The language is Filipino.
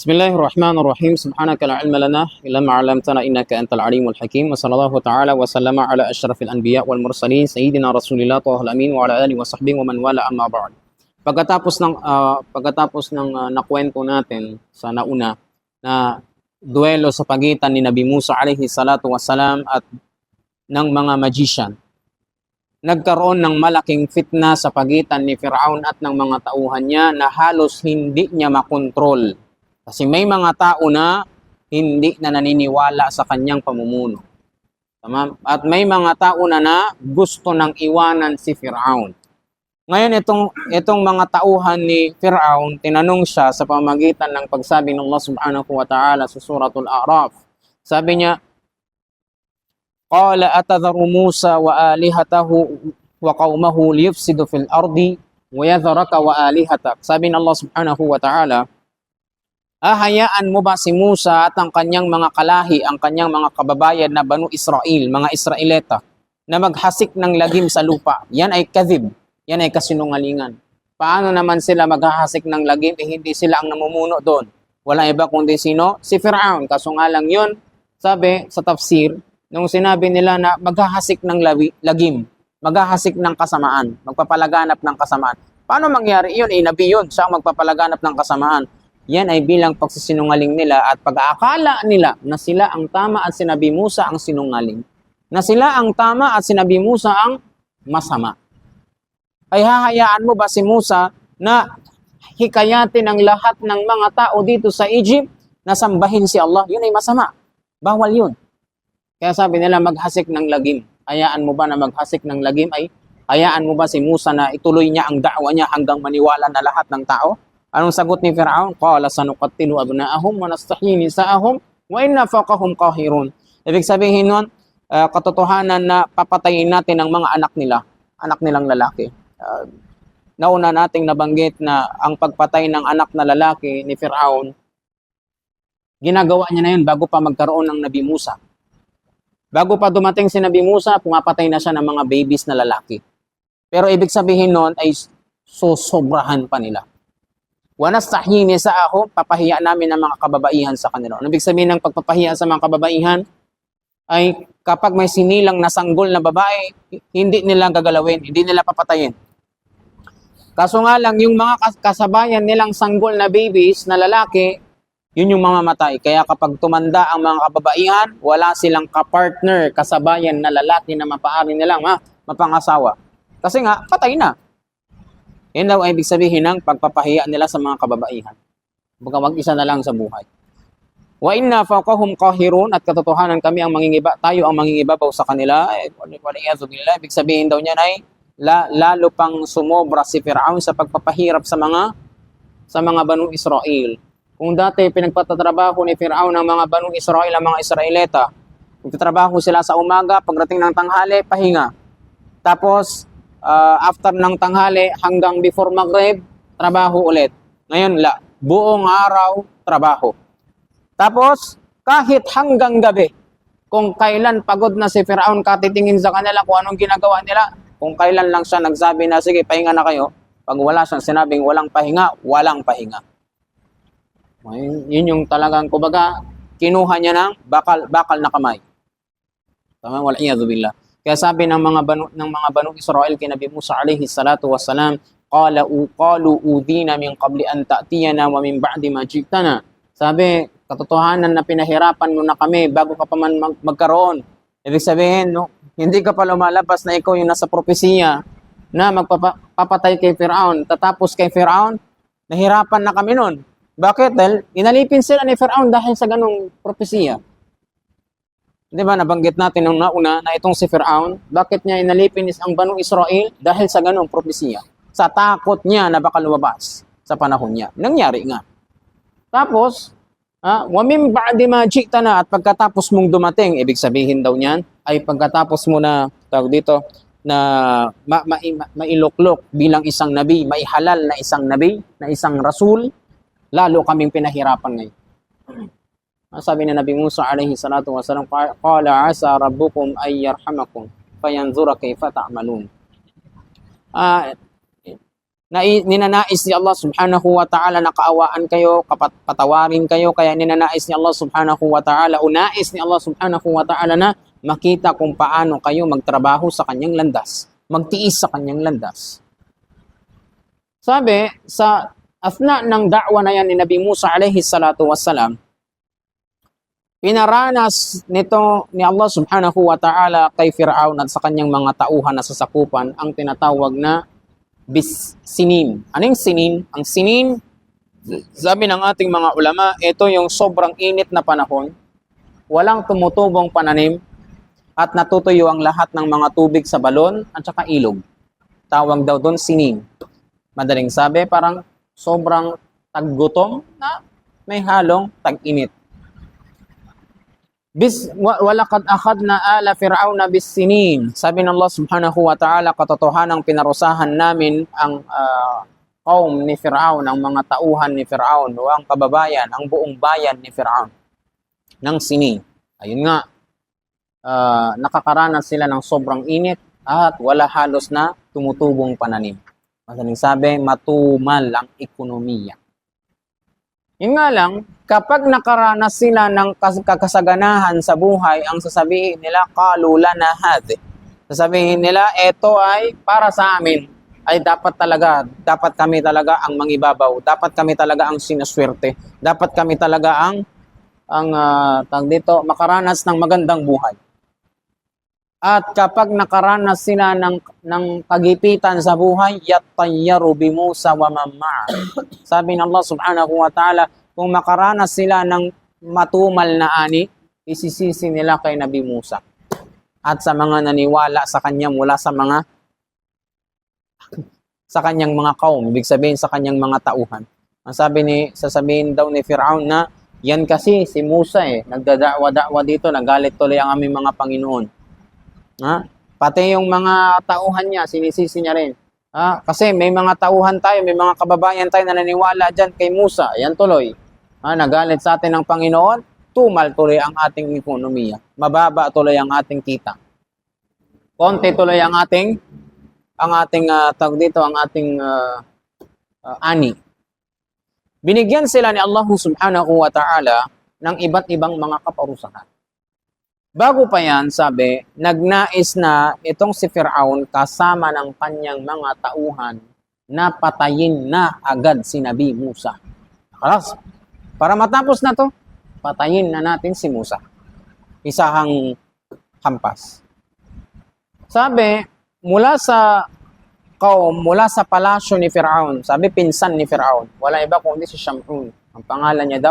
بسم الله الرحمن الرحيم سبحانك لا علم لنا إلا ما علمتنا إنك أنت العليم الحكيم وصلى الله تعالى وسلم على أشرف الأنبياء والمرسلين سيدنا رسول الله طه الأمين وعلى آله وصحبه ومن والاه أما بعد Pagkatapos ng ah, pagkatapos ng ah, nakwento natin sa nauna na duelo sa pagitan ni Nabi Musa alayhi salatu wasalam at ng mga magician nagkaroon ng malaking fitna sa pagitan ni Firaun at ng mga tauhan niya na halos hindi niya makontrol. Kasi may mga tao na hindi na naniniwala sa kanyang pamumuno. Tama? At may mga tao na na gusto nang iwanan si Firaun. Ngayon itong itong mga tauhan ni Firaun, tinanong siya sa pamagitan ng pagsabi ng Allah Subhanahu wa Ta'ala sa suratul A'raf. Sabi niya, "Qala atadharu Musa wa alihatahu wa qaumahu liyufsidu fil ardi wa yadhraka wa alihatak." Sabi ng Allah Subhanahu wa Ta'ala, Ahayaan mo ba si Musa at ang kanyang mga kalahi, ang kanyang mga kababayan na Banu Israel, mga Israelita, na maghasik ng lagim sa lupa? Yan ay kadhib. Yan ay kasinungalingan. Paano naman sila maghahasik ng lagim eh hindi sila ang namumuno doon? Walang iba kundi sino? Si Firaun. Kaso nga lang yun, sabi sa tafsir, nung sinabi nila na maghahasik ng lagim, maghahasik ng kasamaan, magpapalaganap ng kasamaan. Paano mangyari yun? Eh, nabi yun, siya ang magpapalaganap ng kasamaan. Yan ay bilang pagsisinungaling nila at pag-aakala nila na sila ang tama at sinabi Musa ang sinungaling. Na sila ang tama at sinabi Musa ang masama. Ay hahayaan mo ba si Musa na hikayatin ang lahat ng mga tao dito sa Egypt na sambahin si Allah? Yun ay masama. Bawal yun. Kaya sabi nila maghasik ng lagim. Hayaan mo ba na maghasik ng lagim ay hayaan mo ba si Musa na ituloy niya ang da'wa niya hanggang maniwala na lahat ng tao? Anong sagot ni Firaun? Qala sanuqattilu abna'ahum wa nastahyi nisa'ahum wa inna fawqahum qahirun. Ibig sabihin nun, ah, katotohanan na papatayin natin ang mga anak nila, anak nilang lalaki. Ah, nauna nating nabanggit na ang pagpatay ng anak na lalaki ni Firaun, ginagawa niya na yun bago pa magkaroon ng Nabi Musa. Bago pa dumating si Nabi Musa, pumapatay na siya ng mga babies na lalaki. Pero ibig sabihin nun ay susobrahan pa nila. Wanastahini sa ako, papahiya namin ng mga kababaihan sa kanila. Ano ibig sabihin ng pagpapahiya sa mga kababaihan? Ay kapag may sinilang na sanggol na babae, hindi nila gagalawin, hindi nila papatayin. Kaso nga lang, yung mga kas- kasabayan nilang sanggol na babies na lalaki, yun yung mamamatay. Kaya kapag tumanda ang mga kababaihan, wala silang kapartner, kasabayan na lalaki na mapaari nilang ma, mapangasawa. Kasi nga, patay na. Yan daw ay ibig sabihin ng pagpapahiya nila sa mga kababaihan. Baga mag-isa na lang sa buhay. Wa inna fawqahum qahirun at katotohanan kami ang mangingiba, tayo ang mangingibabaw sa kanila. Eh. Ibig sabihin daw niyan ay la, lalo pang sumobra si Firaun sa pagpapahirap sa mga sa mga Banu Israel. Kung dati pinagpatatrabaho ni Firaun ang mga Banu Israel, ang mga Israelita, nagtatrabaho sila sa umaga, pagdating ng tanghali, pahinga. Tapos, ah, after ng tanghali hanggang before Maghrib, trabaho ulit. Ngayon, la, buong araw, trabaho. Tapos, kahit hanggang gabi, kung kailan pagod na si Firaun katitingin sa kanila kung anong ginagawa nila, kung kailan lang siya nagsabi na, sige, pahinga na kayo, pag wala siyang sinabing walang pahinga, walang pahinga. Yun yung talagang, kumbaga, kinuha niya ng bakal, bakal na kamay. Tama, wala billah. Kaya sabi ng mga banu, ng mga banu Israel kay Nabi Musa alayhi salatu wassalam, qala u qalu udina min qabli an ta'tiyana wa min ba'di ma ji'tana. Sabi, katotohanan na pinahirapan mo na kami bago ka pa man mag- magkaroon. Ibig sabihin, no, hindi ka pa lumalabas na ikaw yung nasa propesiya na magpapatay kay Firaun. Tatapos kay Firaun, nahirapan na kami nun. Bakit? Dahil inalipin sila ni Firaun dahil sa ganong propesiya. Di ba, nabanggit natin nung nauna na itong si Firaun, bakit niya inalipin is ang Banu Israel? Dahil sa ganong propesiya. Sa takot niya na baka lumabas sa panahon niya. Nangyari nga. Tapos, ah, wamim ba'di ma na at pagkatapos mong dumating, ibig sabihin daw niyan, ay pagkatapos mo na, tawag dito, na ma, ma, ma, mailuklok bilang isang nabi, maihalal na isang nabi, na isang rasul, lalo kaming pinahirapan ngayon. Sabi ni Nabi Musa alaihi salatu wasalam, qala asa rabbukum ay yarhamakum fayanzura kayfa ta'malun. Ah, na ninanais ni Allah subhanahu wa ta'ala na kaawaan kayo, kapat, kayo, kaya ninanais ni Allah subhanahu wa ta'ala, unais ni Allah subhanahu wa ta'ala na makita kung paano kayo magtrabaho sa kanyang landas, magtiis sa kanyang landas. Sabi, sa afna ng da'wa na yan ni Nabi Musa alaihi salatu wassalam, pinaranas nito ni Allah subhanahu wa ta'ala kay Fir'aun at sa kanyang mga tauhan na sasakupan ang tinatawag na bis sinin. Ano yung sinin? Ang sinin, sabi ng ating mga ulama, ito yung sobrang init na panahon, walang tumutubong pananim, at natutuyo ang lahat ng mga tubig sa balon at saka ilog. Tawag daw doon sinin. Madaling sabi, parang sobrang taggutom na may halong tag-init. Bis wa- walakad akhadna ala fir'auna bis sinin. Sabi ng Allah Subhanahu wa Ta'ala, katotohanang pinarusahan namin ang ah, kaum ni Fir'aun, ang mga tauhan ni Fir'aun, o ang kababayan, ang buong bayan ni Fir'aun ng sinin. Ayun nga, ah, nakakaranas sila ng sobrang init at wala halos na tumutubong pananim. Madaling sabi, matumal ang ekonomiya. Yun nga lang, kapag nakaranas sila ng kas- kakasaganahan sa buhay, ang sasabihin nila, kalula na hati. Sasabihin nila, ito ay para sa amin. Ay dapat talaga, dapat kami talaga ang mangibabaw. Dapat kami talaga ang sinuswerte. Dapat kami talaga ang, ang tawag dito, makaranas ng magandang buhay. At kapag nakaranas sila ng, ng kagipitan sa buhay, yatayyaru bi Musa wa man ma'a. Sabi ng Allah subhanahu wa ta'ala, kung makaranas sila ng matumal na ani, isisisi nila kay Nabi Musa. At sa mga naniwala sa kanya mula sa mga sa kanyang mga kaum, ibig sabihin sa kanyang mga tauhan. Ang sabi ni, sasabihin daw ni Fir'aun na, yan kasi si Musa eh, nagdadakwa-dakwa dito, nagalit tuloy ang aming mga Panginoon. Ha? Pati yung mga tauhan niya, sinisisi niya rin. Ha? Kasi may mga tauhan tayo, may mga kababayan tayo na naniwala dyan kay Musa. Yan tuloy. Ha? Nagalit sa atin ng Panginoon, tumal tuloy ang ating ekonomiya. Mababa tuloy ang ating kita. Konti tuloy ang ating ang ating uh, tawag dito, ang ating ah, ah, ani. Binigyan sila ni Allah subhanahu wa ta'ala ng iba't ibang mga kaparusahan. Bago pa yan, sabi, nagnais na itong si Fir'aun kasama ng kanyang mga tauhan na patayin na agad si Nabi Musa. Kalas, para matapos na to, patayin na natin si Musa. Isahang hampas. Sabi, mula sa kaum, mula sa palasyo ni Fir'aun, sabi pinsan ni Fir'aun, wala iba kundi si Shamun. Ang pangalan niya daw,